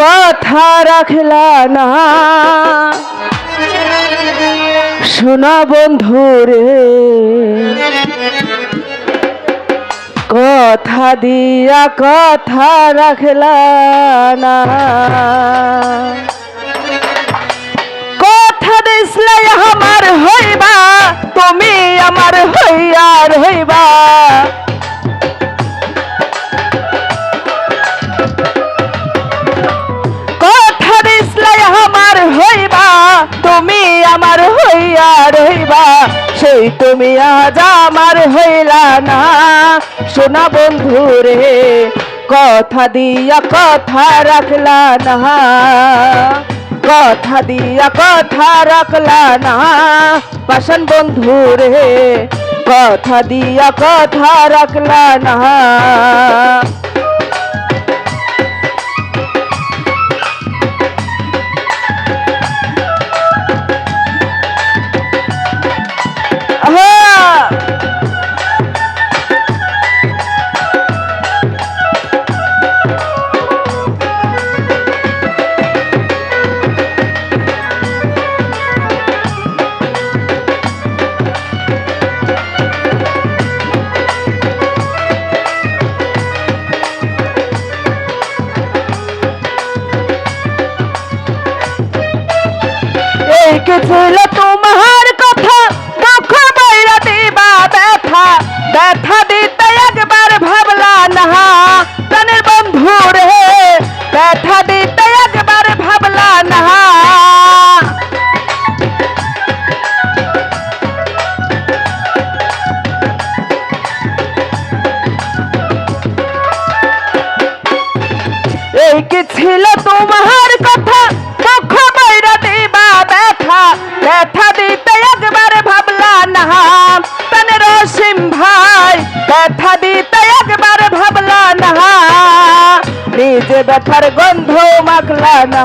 কথা রাখলা না। শোনা বন্ধু রে, কথা দিয়া কথা রাখলা না। কথা দিসলে আমার হইবা, তুমি আমার হইয়ার হইবা। হইয়া রইবা সেই তুমি আজ আমার হইলা না। সোনা বন্ধু রে, কথা দিয়া কথা রাখলা না। কথা দিয়া কথা রাখলা না। পাশান বন্ধু রে, কথা দিয়া কথা রাখলা না। ছিল তোমার কথা দুঃখ বাইরা দিবা ব্যথা ব্যথা দিতে একবার ভাবলা না প্রাণের বন্ধু রে ব্যথা দিতে একবার ভাবলা না এই কি ছিল তোমার কথা দুঃখ বাইরা দিবা ব্যথা ব্যথা দিতে একবার ভাবলা না। তানের অসীম ভাই, ব্যথা দিতে একবার ভাবলা না। নিজে ব্যথার গন্ধ মাখলা না।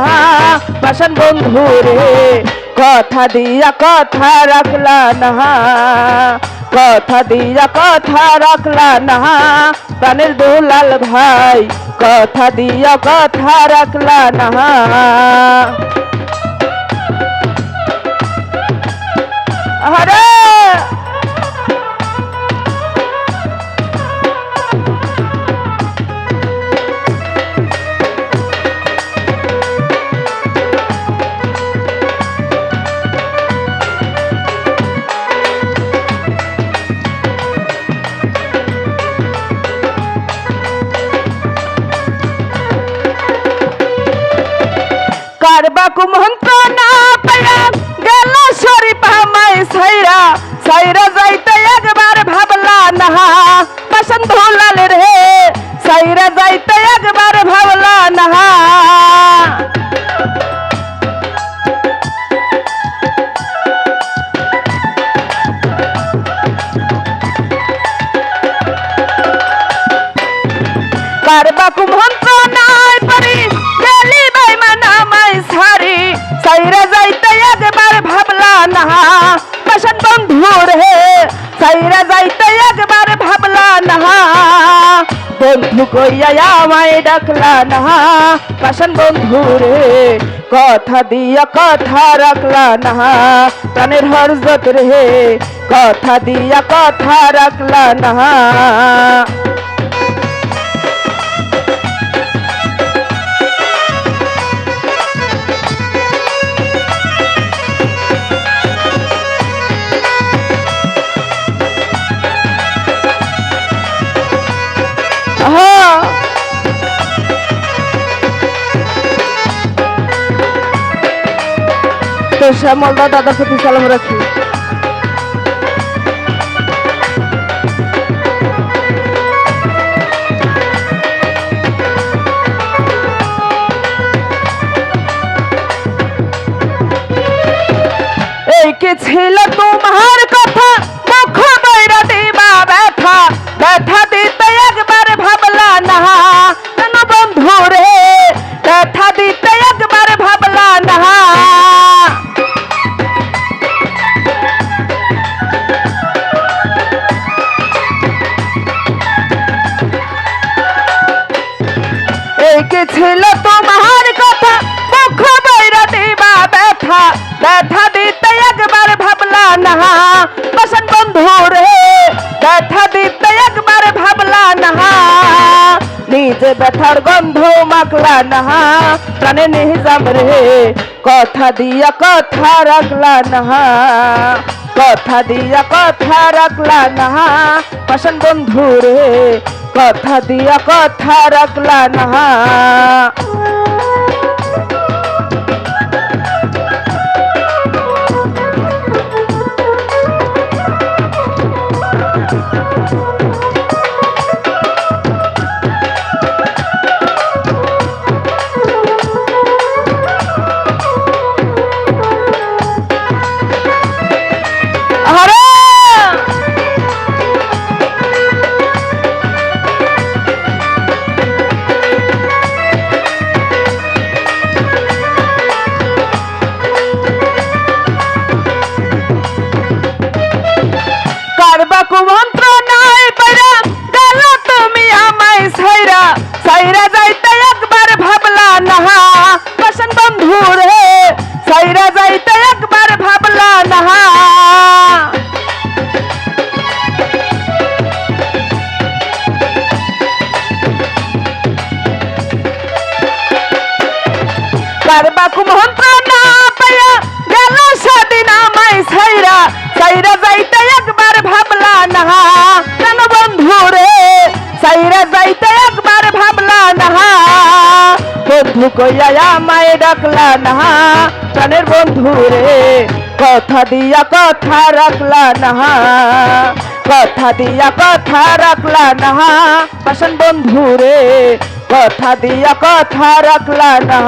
পাশান বন্ধু রে, কথা দিয়া কথা রাখলা না। কথা দিয়া কথা রাখলা না। প্রাণের দুলাল ভাই, কথা দিয়া কথা রাখলা না। আরে কারবা কুমন্ত্র না পায়া গেল শরীফ আমায় সাইরা সাইরা যাইতে একবার ভাবলা না পাশন ধুলাল রে, সাইরা যাইতে একবার ভাবলা না। কারবা বন্ধু কইয়া আমায় ডাকলা না। পাশান বন্ধু রে, কথা দিয়া কথা রাখলা না। প্রাণের হরজত রে, কথা দিয়া কথা রাখলা না। তো শ্যামলদা দাদার প্রতি সালাম রাখি। ছিল তোমার লিখেছিল তোমার কথা? মুখ বৈরা দিবা ব্যথা। ব্যথা দিতে একবার ভাবলা না। বসন বন্ধু রে ব্যথা দিতে একবার ভাবলা না। নিজে ব্যথার গন্ধ মাখলা না। প্রাণে নিজাম রে, কথা দিয়া কথা রাখলা না। কথা দিয়া কথা রাখলা না। পাশন বন্ধু রে কথা দিয়া কথা রাখলা না কারবা কুমন্ত্র নাই পাইরা, গেল তুমি আমায় সাইরা সাইরা যাইতে একবার ভাবলা না পাশান বন্ধু রে। সাইরা যাইতে একবার ভাবলা না কারবা কুমন্ত্র না পাইয়া, গেল সেদিন আমায় সাইরা সাইরা যাইতে একবার না, কেন বন্ধু রে? সাইরা যাইতে একবার ভাবলা না, বন্ধু কইয়া আমায় ডাকলা না, প্রাণের বন্ধু রে। কথা দিয়া কথা রাখলা না, কথা দিয়া কথা রাখলা না পাশান বন্ধু রে। কথা দিয়া কথা রাখলা না।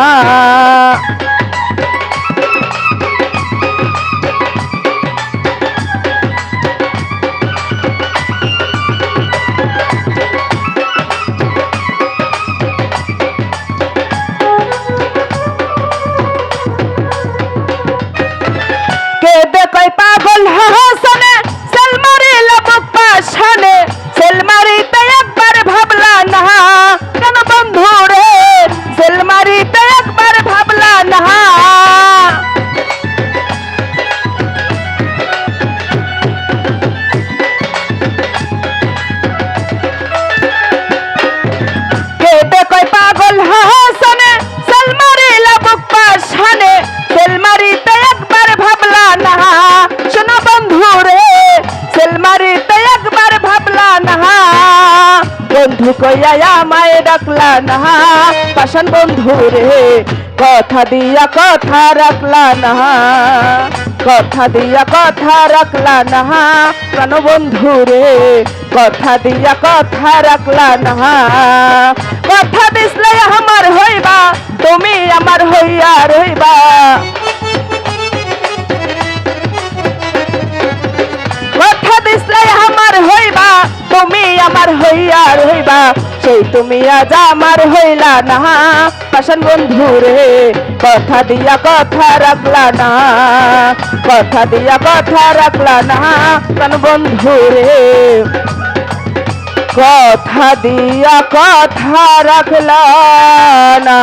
ডাকলা না। পাশান বন্ধু রে, কথা দিয়া কথা রাখলা না। কথা দিয়া কথা রাখলা না। প্রাণ বন্ধু রে, কথা দিয়া কথা রাখলা না। কথা দিসলে আমার হইবা, তুমি আমার হইয়া রইবা। কথা দিসলে আমার হইবা, তুমি আমার হইয়া রইবা। সেই তুমি আজ আমার হইলা না। পাশান বন্ধু রে, কথা দিয়া কথা রাখলা না। কথা দিয়া কথা রাখলা না প্রাণ বন্ধু রে। কথা দিয়া কথা রাখলা না।